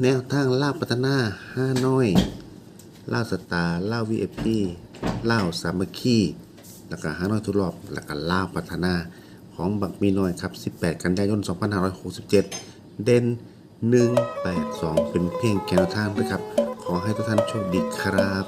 แนวทางล่าวปัตนาห้าน้อยล่าวสตาร์ล่าววีเอพีล่าวสามัคคีแล้วก็ห้าน้อยทุรอบแล้วก็ล่าวปัตนาของบักมีน้อยครับ 18 กันยายน 2567 เด่น 182 เป็นเพียงแนวทางนะครับ ขอให้ทุกท่านโชคดีครับ